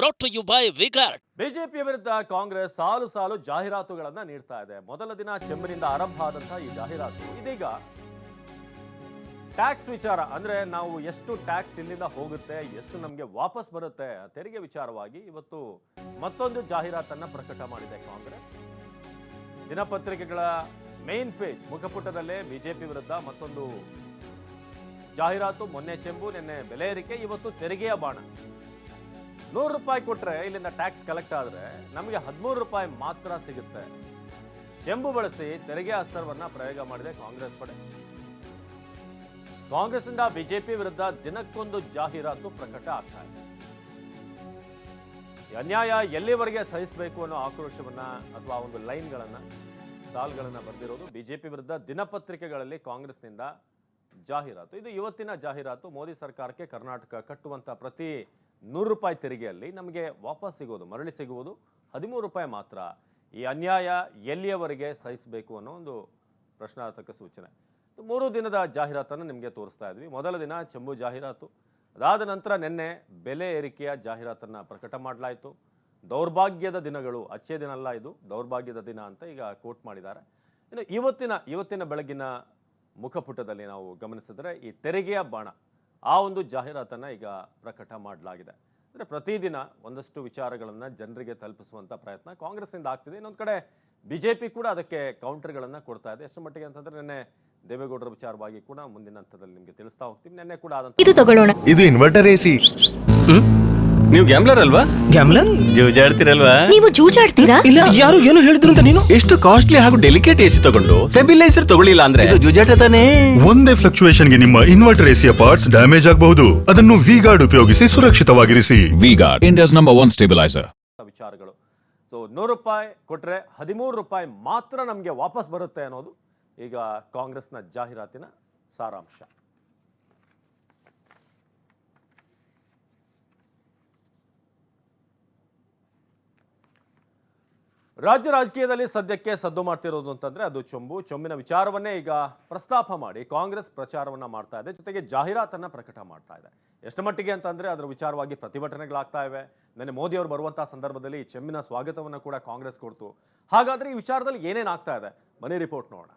brought you by V Guard BJP ವಿರುದ್ಧ ಕಾಂಗ್ರೆಸ್ ಸಾಲು ಸಾಲು ಜಾಹೀರಾತುಗಳನ್ನ ನೀಡ್ತಾ ಇದೆ. ಮೊದಲ ದಿನ ಚೆಂಬಿನಿಂದ ಆರಂಭ ಆದಂತಹ ಈ ಜಾಹೀರಾತು. ಇದೀಗ ಟ್ಯಾಕ್ಸ್ ವಿಚಾರ ಅಂದ್ರೆ ನಾವು ಎಷ್ಟು ಟ್ಯಾಕ್ಸ್ ಇಲ್ಲಿಂದ ಹೋಗುತ್ತೆ, ಎಷ್ಟು ನಮಗೆ ವಾಪಸ್ ಬರುತ್ತೆ, ತೆರಿಗೆ ವಿಚಾರವಾಗಿ ಇವತ್ತು ಮತ್ತೊಂದು ಜಾಹೀರಾತನ್ನ ಪ್ರಕಟ ಮಾಡಿದೆ ಕಾಂಗ್ರೆಸ್. ದಿನಪತ್ರಿಕೆಗಳ ಮೇನ್ ಪೇಜ್ ಮುಖಪುಟದಲ್ಲೇ ಬಿಜೆಪಿ ವಿರುದ್ಧ ಮತ್ತೊಂದು ಜಾಹೀರಾತು, ಮೊನ್ನೆ ಚೆಂಬು, ನಿನ್ನೆ ಬೆಲೆ ಏರಿಕೆ, ಇವತ್ತು ತೆರಿಗೆಯ ಬಾಣ. ನೂರು ರೂಪಾಯಿ ಕೊಟ್ರೆ ಇಲ್ಲಿಂದ ಟ್ಯಾಕ್ಸ್ ಕಲೆಕ್ಟ್ ಆದ್ರೆ ನಮಗೆ ಹದಿಮೂರು ರೂಪಾಯಿ ಮಾತ್ರ ಸಿಗುತ್ತೆ. ಚೆಂಬು ಬಳಸಿ ತೆರಿಗೆ ಅಸ್ತ್ರವನ್ನ ಪ್ರಯೋಗ ಮಾಡಿದೆ ಕಾಂಗ್ರೆಸ್ ಪಡೆ. ಕಾಂಗ್ರೆಸ್ನಿಂದ ಬಿಜೆಪಿ ವಿರುದ್ಧ ದಿನಕ್ಕೊಂದು ಜಾಹೀರಾತು ಪ್ರಕಟ ಆಗ್ತಾ ಇದೆ. ಅನ್ಯಾಯ ಎಲ್ಲಿವರೆಗೆ ಸಹಿಸಬೇಕು ಅನ್ನೋ ಆಕ್ರೋಶವನ್ನ ಅಥವಾ ಒಂದು ಲೈನ್ಗಳನ್ನ, ಸಾಲ್ಗಳನ್ನ ಬರೆದಿರೋದು ಬಿಜೆಪಿ ವಿರುದ್ಧ ದಿನಪತ್ರಿಕೆಗಳಲ್ಲಿ ಕಾಂಗ್ರೆಸ್ನಿಂದ ಜಾಹೀರಾತು. ಇದು ಇವತ್ತಿನ ಜಾಹೀರಾತು. ಮೋದಿ ಸರ್ಕಾರಕ್ಕೆ ಕರ್ನಾಟಕ ಕಟ್ಟುವಂತ ಪ್ರತಿ ನೂರು ರೂಪಾಯಿ ತೆರಿಗೆಯಲ್ಲಿ ನಮಗೆ ವಾಪಸ್ ಸಿಗೋದು, ಮರಳಿ ಸಿಗುವುದು ಹದಿಮೂರು ರೂಪಾಯಿ ಮಾತ್ರ. ಈ ಅನ್ಯಾಯ ಎಲ್ಲಿಯವರೆಗೆ ಸಹಿಸಬೇಕು ಅನ್ನೋ ಒಂದು ಪ್ರಶ್ನಾರ್ಥಕ ಸೂಚನೆ. ಮೂರು ದಿನದ ಜಾಹೀರಾತನ್ನು ನಿಮಗೆ ತೋರಿಸ್ತಾ ಇದ್ವಿ. ಮೊದಲ ದಿನ ಚೆಂಬು ಜಾಹೀರಾತು. ಅದಾದ ನಂತರ ನಿನ್ನೆ ಬೆಲೆ ಏರಿಕೆಯ ಜಾಹೀರಾತನ್ನು ಪ್ರಕಟ ಮಾಡಲಾಯಿತು. ದೌರ್ಭಾಗ್ಯದ ದಿನಗಳು, ಅಚ್ಚೇ ದಿನ ಅಲ್ಲ ಇದು, ದೌರ್ಭಾಗ್ಯದ ದಿನ ಅಂತ ಈಗ ಕೋಟ್ ಮಾಡಿದ್ದಾರೆ. ಇನ್ನು ಇವತ್ತಿನ ಇವತ್ತಿನ ಬೆಳಗಿನ ಮುಖಪುಟದಲ್ಲಿ ನಾವು ಗಮನಿಸಿದರೆ ಈ ತೆರಿಗೆಯ ಬಾಣ. ಆ ಒಂದು ಜಾಹೀರಾತನ್ನು ಈಗ ಪ್ರಕಟ ಮಾಡಲಾಗಿದೆ. ಅಂದರೆ ಪ್ರತಿದಿನ ಒಂದಷ್ಟು ವಿಚಾರಗಳನ್ನು ಜನರಿಗೆ ತಲುಪಿಸುವಂಥ ಪ್ರಯತ್ನ ಕಾಂಗ್ರೆಸ್ನಿಂದ ಆಗ್ತಿದೆ. ಇನ್ನೊಂದು ಕಡೆ ಬಿ ಜೆ ಪಿ ಕೂಡ ಅದಕ್ಕೆ ಕೌಂಟರ್ಗಳನ್ನು ಕೊಡ್ತಾ ಇದೆ. ಎಷ್ಟು ಮಟ್ಟಿಗೆ ಅಂತಂದರೆ ನಿನ್ನೆ ದೇವೇಗೌಡರ ವಿಚಾರವಾಗಿ ಕೂಡ ಮುಂದಿನ ಹಂತದಲ್ಲಿ ನಿಮಗೆ ತಿಳಿಸ್ತಾ ಹೋಗ್ತೀವಿ. ನಿನ್ನೆ ಕೂಡ ಆದಂತ ಇದು ತಗೊಳ್ಳೋಣ. ಇದು ಇನ್ವರ್ಟರ್ ಎಸಿ ನೀವು ಗ್ಯಾಮ್ಲರ್ ಅಲ್ವಾ? ಗ್ಯಾಮ್ಲರ್ ಜೂಜಾಡ್ತಿರಲ್ವಾ? ನೀವು ಜೂಜಾಡ್ತೀರಾ? ಇಲ್ಲ ಯಾರು ಏನು ಹೇಳಿದ್ರು ಅಂತ ನೀನು? ಎಷ್ಟು ಕಾಸ್ಟ್ಲಿ ಹಾಗೂ ಡೆಲಿಕೇಟ್ ಎಸಿ ತಗೊಂಡು ಸ್ಟೆಬಿಲೈಸರ್ ತಗೊಳ್ಳಿಲ್ಲ ಅಂದ್ರೆ? ಇದು ಜೂಜಾಟ ತಾನೇ. ಒಂದೇ ಫ್ಲಕ್ಚುಯೇಷನ್ಗೆ ನಿಮ್ಮ ಇನ್ವರ್ಟರ್ ಎಸಿಯ ಪಾರ್ಟ್ಸ್ ಡ್ಯಾಮೇಜ್ ಆಗಬಹುದು. ಅದನ್ನು ವಿ ಗಾರ್ಡ್ ಉಪಯೋಗಿಸಿ ಸುರಕ್ಷಿತವಾಗಿರಿಸಿ. V-Guard, India's number one stabilizer. ವಿಚಾರಗಳು. ಸೊ ನೂರು ರೂಪಾಯಿ ಕೊಟ್ರೆ ಹದಿಮೂರು ರೂಪಾಯಿ ಮಾತ್ರ ನಮಗೆ ವಾಪಸ್ ಬರುತ್ತೆ ಅನ್ನೋದು ಈಗ ಕಾಂಗ್ರೆಸ್ನ ಜಾಹೀರಾತಿನ ಸಾರಾಂಶ. ರಾಜ್ಯ ರಾಜಕೀಯದಲ್ಲಿ ಸದ್ಯಕ್ಕೆ ಸದ್ದು ಮಾಡ್ತಿರೋದು ಅಂತಂದ್ರೆ ಅದು ಚೊಂಬು. ಚೊಂಬಿನ ವಿಚಾರವನ್ನೇ ಈಗ ಪ್ರಸ್ತಾಪ ಮಾಡಿ ಕಾಂಗ್ರೆಸ್ ಪ್ರಚಾರವನ್ನ ಮಾಡ್ತಾ ಇದೆ. ಜೊತೆಗೆ ಜಾಹೀರಾತನ್ನ ಪ್ರಕಟ ಮಾಡ್ತಾ ಇದೆ. ಎಷ್ಟು ಮಟ್ಟಿಗೆ ಅಂತಂದ್ರೆ ಅದರ ವಿಚಾರವಾಗಿ ಪ್ರತಿಭಟನೆಗಳಾಗ್ತಾ ಇವೆ. ನೆನ್ನೆ ಮೋದಿ ಅವರು ಬರುವಂತಹ ಸಂದರ್ಭದಲ್ಲಿ ಈ ಚೆಂಬಿನ ಸ್ವಾಗತವನ್ನ ಕೂಡ ಕಾಂಗ್ರೆಸ್ ಕೊಡ್ತು. ಹಾಗಾದ್ರೆ ಈ ವಿಚಾರದಲ್ಲಿ ಏನೇನಾಗ್ತಾ ಇದೆ? ಮನೆ ರಿಪೋರ್ಟ್ ನೋಡೋಣ.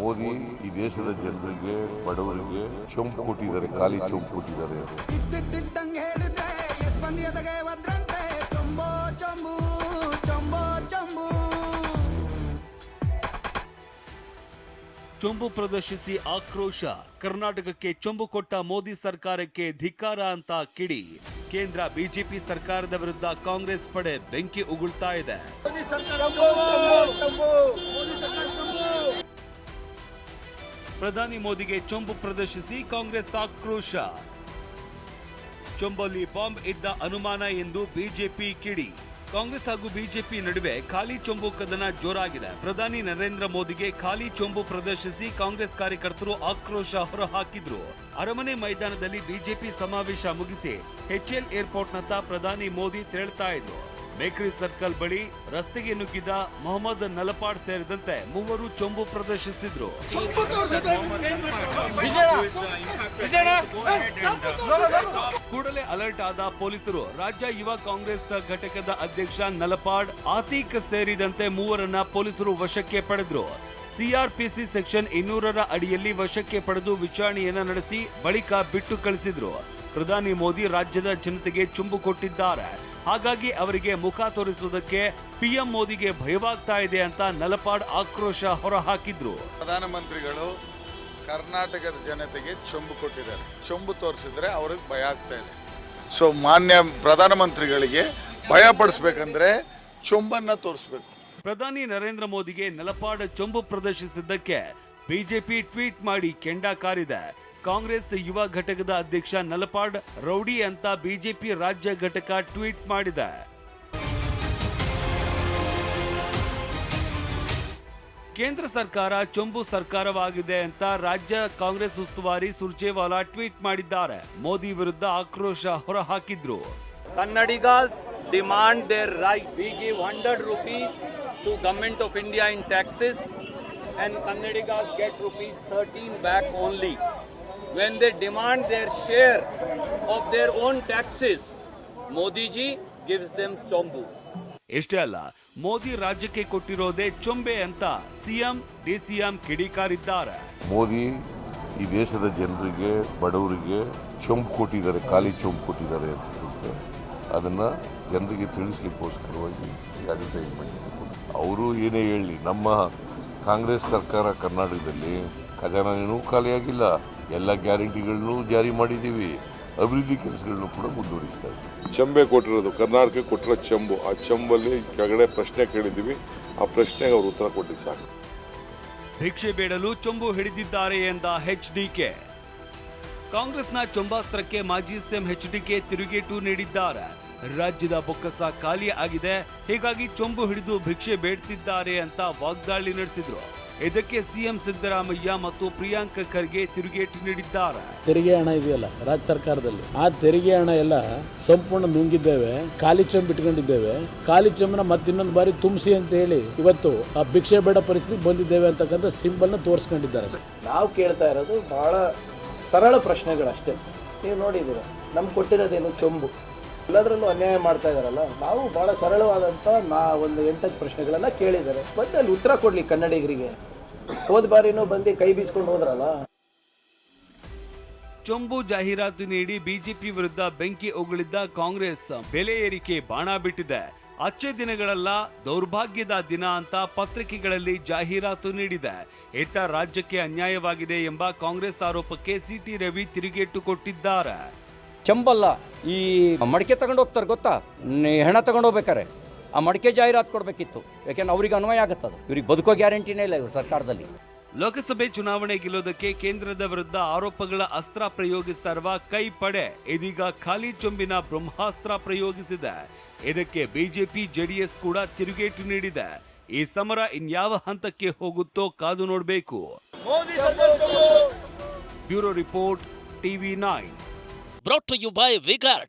ಮೋದಿ ಈ ದೇಶದ ಜನರಿಗೆ ಬಡವರಿಗೆ ಚೊಂಪು ಕೊಟ್ಟಿದ್ದಾರೆ ಖಾಲಿ ಚೊಂಪು ಕೊಟ್ಟಿದ್ದಾರೆ. ಇದ್ದಿದ್ದಂಗೆ ಹೇಳಿದ್ರೆ ಎಪ್ಪಂದಿಯದಗೆ ಒದ್ರಂತೆ? ಚೊಂಬೋ ಚೊಂಬು ಚೊಂಬೋ ಚೊಂಬು. ಚೊಂಬು ಪ್ರದರ್ಶಿಸಿ ಆಕ್ರೋಶ. ಕರ್ನಾಟಕಕ್ಕೆ ಚೊಂಬು ಕೊಟ್ಟ ಮೋದಿ ಸರ್ಕಾರಕ್ಕೆ ಧಿಕ್ಕಾರ ಅಂತ ಕಿಡಿ. ಕೇಂದ್ರ ಬಿಜೆಪಿ ಸರ್ಕಾರದ ವಿರುದ್ಧ ಕಾಂಗ್ರೆಸ್ ಪಡೆ ಬೆಂಕಿ ಉಗುಳ್ತಾ ಇದೆ. ಪ್ರಧಾನಿ ಮೋದಿಗೆ ಚೊಂಬು ಪ್ರದರ್ಶಿಸಿ ಕಾಂಗ್ರೆಸ್ ಆಕ್ರೋಶ. ಚೊಂಬಲ್ಲಿ ಬಾಂಬ್ ಇದ್ದ ಅನುಮಾನ ಎಂದು ಬಿಜೆಪಿ ಕಿಡಿ. ಕಾಂಗ್ರೆಸ್ ಹಾಗೂ ಬಿಜೆಪಿ ನಡುವೆ ಖಾಲಿ ಚೊಂಬು ಕದನ ಜೋರಾಗಿದೆ. ಪ್ರಧಾನಿ ನರೇಂದ್ರ ಮೋದಿಗೆ ಖಾಲಿ ಚೊಂಬು ಪ್ರದರ್ಶಿಸಿ ಕಾಂಗ್ರೆಸ್ ಕಾರ್ಯಕರ್ತರು ಆಕ್ರೋಶ ಹೊರಹಾಕಿದ್ರು. ಅರಮನೆ ಮೈದಾನದಲ್ಲಿ ಬಿಜೆಪಿ ಸಮಾವೇಶ ಮುಗಿಸಿ ಎಚ್ಎಲ್ ಏರ್ಪೋರ್ಟ್ನತ್ತ ಪ್ರಧಾನಿ ಮೋದಿ ತೆರಳ್ತಾ ಇದ್ರು. ಬೇಕರಿ ಸರ್ಕಲ್ ಬಳಿ ರಸ್ತೆಗೆ ನುಗ್ಗಿದ ಮೊಹಮ್ಮದ್ ನಲಪಾಡ್ ಸೇರಿದಂತೆ ಮೂವರು ಚೊಂಬು ಪ್ರದರ್ಶಿಸಿದ್ರು. ಕೂಡಲೇ ಅಲರ್ಟ್ ಆದ ಪೊಲೀಸರು ರಾಜ್ಯ ಯುವ ಕಾಂಗ್ರೆಸ್ ಘಟಕದ ಅಧ್ಯಕ್ಷ ನಲಪಾಡ್ ಆತೀಕ್ ಸೇರಿದಂತೆ ಮೂವರನ್ನ ಪೊಲೀಸರು ವಶಕ್ಕೆ ಪಡೆದ್ರು. ಸಿಆರ್ಪಿಸಿ ಸೆಕ್ಷನ್ ಇನ್ನೂರರ ಅಡಿಯಲ್ಲಿ ವಶಕ್ಕೆ ಪಡೆದು ವಿಚಾರಣೆಯನ್ನ ನಡೆಸಿ ಬಳಿಕ ಬಿಟ್ಟು ಕಳಿಸಿದ್ರು. ಪ್ರಧಾನಿ ಮೋದಿ ರಾಜ್ಯದ ಜನತೆಗೆ ಚುಂಬು ಕೊಟ್ಟಿದ್ದಾರೆ. ಹಾಗಾಗಿ ಅವರಿಗೆ ಮುಖ ತೋರಿಸುವುದಕ್ಕೆ ಪಿಎಂ ಮೋದಿಗೆ ಭಯವಾಗ್ತಾ ಇದೆ ಅಂತ ನಲಪಾಡ್ ಆಕ್ರೋಶ ಹೊರಹಾಕಿದ್ರು. ಪ್ರಧಾನಮಂತ್ರಿಗಳು ಕರ್ನಾಟಕದ ಜನತೆಗೆ ಚೊಂಬು ಕೊಟ್ಟಿದ್ದಾರೆ. ಚೊಂಬು ತೋರಿಸಿದ್ರೆ ಅವ್ರಿಗೆ ಭಯ ಆಗ್ತಾ ಇದೆ. ಸೊ ಮಾನ್ಯ ಪ್ರಧಾನಮಂತ್ರಿಗಳಿಗೆ ಭಯ ಪಡಿಸ್ಬೇಕಂದ್ರೆ ಚೊಂಬನ್ನ ತೋರಿಸ್ಬೇಕು. ಪ್ರಧಾನಿ ನರೇಂದ್ರ ಮೋದಿಗೆ ನಲಪಾಡ ಚೊಂಬು ಪ್ರದರ್ಶಿಸಿದ್ದಕ್ಕೆ ಬಿಜೆಪಿ ಟ್ವೀಟ್ ಮಾಡಿ ಕೆಂಡ ಕಾರಿದೆ ಕಾಂಗ್ರೆಸ್ ಯುವ ಘಟಕದ ಅಧ್ಯಕ್ಷ ನಲಪಾಡ್ ರೌಡಿ ಅಂತ ಬಿಜೆಪಿ ರಾಜ್ಯ ಘಟಕ ಟ್ವೀಟ್ ಮಾಡಿದೆ ಕೇಂದ್ರ ಸರ್ಕಾರ ಚೊಂಬು ಸರ್ಕಾರವಾಗಿದೆ ಅಂತ ರಾಜ್ಯ ಕಾಂಗ್ರೆಸ್ ಉಸ್ತುವಾರಿ ಸುರ್ಜೇವಾಲಾ ಟ್ವೀಟ್ ಮಾಡಿದ್ದಾರೆ ಮೋದಿ ವಿರುದ್ಧ ಆಕ್ರೋಶ ಹೊರಹಾಕಿದ್ರು Kannadigas demand their right. We give 100 rupees to government of India in taxes and Kannadigas get rupees 13 back only. When they demand their share of their own taxes, Modi ji gives them chombu. ಇಷ್ಟೇ ಅಲ್ಲ ಮೋದಿ ರಾಜ್ಯಕ್ಕೆ ಕೊಟ್ಟಿರೋದೇ ಚೊಂಬೆ ಅಂತ CM DCM ಕಿಡಿಕಾರಿದ್ದಾರೆ. ಮೋದಿ ಈ ದೇಶದ ಜನರಿಗೆ ಬಡವರಿಗೆ ಚೊಂಬು ಕೊಟ್ಟಿದ್ದಾರೆ ಖಾಲಿ ಚೊಂಬು ಕೊಟ್ಟಿದ್ದಾರೆ ಅಂತ ಹೇಳಿದ್ರೆ ಅದನ್ನು ಜನರಿಗೆ ತಿಳಿಸ್ಲಿಕ್ಕೋಸ್ಕರವಾಗಿ ಅಡ್ವರ್ಟೈಸ್ಮೆಂಟ್ ಅವರು ಏನೇ ಹೇಳಿ ನಮ್ಮ ಕಾಂಗ್ರೆಸ್ ಸರ್ಕಾರ ಕರ್ನಾಟಕದಲ್ಲಿ ಖಜಾನೆನೂ ಖಾಲಿಯಾಗಿಲ್ಲ. ಎಲ್ಲ ಗ್ಯಾರಂಟಿಗಳನ್ನು ಜಾರಿ ಮಾಡಿದ್ದೀವಿ. ಅಭಿವೃದ್ಧಿ ಕೆಲಸಗಳನ್ನು ಕೂಡ ಮುಂದುವರಿಸ್ತಾ ಇದ್ದೀವಿ. ಚಂಬೆ ಕೊಟ್ಟಿರೋದು ಕರ್ನಾಟಕಕ್ಕೆ ಕೊಟ್ಟಿರೋ ಚಂಬು. ಆ ಚಂಬಲ್ಲಿ ಕೆಳಗಡೆ ಪ್ರಶ್ನೆ ಕೇಳಿದ್ದೀವಿ. ಆ ಪ್ರಶ್ನೆಗೆ ಅವರು ಉತ್ತರ ಕೊಟ್ಟಿದ್ದು ಸಾಕು. ಭಿಕ್ಷೆ ಬೇಡಲು ಚೊಂಬು ಹಿಡಿದಿದ್ದಾರೆ ಎಂದ ಎಚ್ ಡಿಕೆ ಕಾಂಗ್ರೆಸ್ನ ಚೊಂಬಾಸ್ತ್ರಕ್ಕೆ ಮಾಜಿ ಸಿಎಂ ಎಚ್ ಡಿಕೆ ತಿರುಗೇಟು ನೀಡಿದ್ದಾರೆ. ರಾಜ್ಯದ ಬೊಕ್ಕಸ ಖಾಲಿ ಆಗಿದೆ. ಹೀಗಾಗಿ ಚೊಂಬು ಹಿಡಿದು ಭಿಕ್ಷೆ ಬೇಡ್ತಿದ್ದಾರೆ ಅಂತ ವಾಗ್ದಾಳಿ ನಡೆಸಿದ್ರು. ಇದಕ್ಕೆ ಸಿಎಂ ಸಿದ್ದರಾಮಯ್ಯ ಮತ್ತು ಪ್ರಿಯಾಂಕ ಖರ್ಗೆ ತಿರುಗೇಟು ನೀಡಿದ್ದಾರೆ. ತೆರಿಗೆ ಹಣ ಇದೆಯಲ್ಲ ರಾಜ್ಯ ಸರ್ಕಾರದಲ್ಲಿ. ಆ ತೆರಿಗೆ ಹಣ ಎಲ್ಲ ಸಂಪೂರ್ಣ ನುಂಗಿದ್ದೇವೆ ಖಾಲಿ ಚೆಂಬು ಇಟ್ಕೊಂಡಿದ್ದೇವೆ. ಖಾಲಿ ಚೆಂಬನ ಮತ್ತಿನ್ನೊಂದು ಬಾರಿ ತುಂಬಿಸಿ ಅಂತ ಹೇಳಿ ಇವತ್ತು ಆ ಭಿಕ್ಷೆ ಬೇಡ ಪರಿಸ್ಥಿತಿ ಬಂದಿದ್ದೇವೆ ಅಂತಕ್ಕಂಥ ಸಿಂಬಲ್ನ ತೋರಿಸ್ಕೊಂಡಿದ್ದಾರೆ. ನಾವು ಕೇಳ್ತಾ ಇರೋದು ಬಹಳ ಸರಳ ಪ್ರಶ್ನೆಗಳಷ್ಟೇ. ನೀವು ನೋಡಿದ್ದೀರ ನಮ್ಗೆ ಕೊಟ್ಟಿರೋದೇನು ಚೊಂಬು? ಎಲ್ಲದರಲ್ಲೂ ಅನ್ಯಾಯ ಮಾಡ್ತಾ ಇದಾರಲ್ಲ ನಾವು ಬಹಳ ಸರಳವಾದಂಥ ನಾ ಒಂದು ಎಂಟತ್ತು ಪ್ರಶ್ನೆಗಳನ್ನ ಕೇಳಿದ್ದಾರೆ. ಮತ್ತೆ ಅಲ್ಲಿ ಉತ್ತರ ಕೊಡ್ಲಿ ಕನ್ನಡಿಗರಿಗೆ. ಹೋದ ಬಾರಿನೂ ಬಂದು ಕೈ ಬೀಸ್ಕೊಂಡು ಹೋದ್ರಲ್ಲ? ಚೊಂಬು ಜಾಹೀರಾತು ನೀಡಿ ಬಿಜೆಪಿ ವಿರುದ್ಧ ಬೆಂಕಿ ಉಗುಳಿದ್ದ ಕಾಂಗ್ರೆಸ್. ಬೆಲೆ ಏರಿಕೆ ಬಾಣ ಬಿಟ್ಟಿದೆ. ಅಚ್ಚೆ ದಿನಗಳಲ್ಲ ದೌರ್ಭಾಗ್ಯದ ದಿನ ಅಂತ ಪತ್ರಿಕೆಗಳಲ್ಲಿ ಜಾಹೀರಾತು ನೀಡಿದೆ. ಇತ್ತ ರಾಜ್ಯಕ್ಕೆ ಅನ್ಯಾಯವಾಗಿದೆ ಎಂಬ ಕಾಂಗ್ರೆಸ್ ಆರೋಪಕ್ಕೆ ಸಿಟಿ ರವಿ ತಿರುಗೇಟು ಕೊಟ್ಟಿದ್ದಾರೆ. ಚಂಬಲ್ಲ ಈ ಮಡಿಕೆ ತಗೊಂಡು ಹೋಗ್ತಾರೆ ಗೊತ್ತಾ? ನಿ- ಹೆಣ ತಗೊಂಡು ಹೋಗ್ಬೇಕಾರೆ ಆ ಮಡಿಕೆ ಜಾಹೀರಾತು ಕೊಡಬೇಕಿತ್ತು. ಯಾಕೆಂದ್ರೆ ಅವ್ರಿಗೆ ಅನ್ವಯ ಆಗುತ್ತದೆ. ಇವ್ರಿಗೆ ಬದುಕೋ ಗ್ಯಾರಂಟಿನೇ ಇಲ್ಲ ಇವ್ರ ಸರ್ಕಾರದಲ್ಲಿ. ಲೋಕಸಭೆ ಚುನಾವಣೆ ಗೆಲ್ಲೋದಕ್ಕೆ ಕೇಂದ್ರದ ವಿರುದ್ಧ ಆರೋಪಗಳ ಅಸ್ತ್ರ ಪ್ರಯೋಗಿಸ್ತಾ ಇರುವ ಕೈ ಪಡೆ ಇದೀಗ ಖಾಲಿ ಚೊಂಬಿನ ಬ್ರಹ್ಮಾಸ್ತ್ರ ಪ್ರಯೋಗಿಸಿದೆ. ಇದಕ್ಕೆ ಬಿಜೆಪಿ ಜೆಡಿಎಸ್ ಕೂಡ ತಿರುಗೇಟು ನೀಡಿದೆ. ಈ ಸಮರ ಇನ್ಯಾವ ಹಂತಕ್ಕೆ ಹೋಗುತ್ತೋ ಕಾದು ನೋಡಬೇಕು. Bureau report TV nine. Brought you by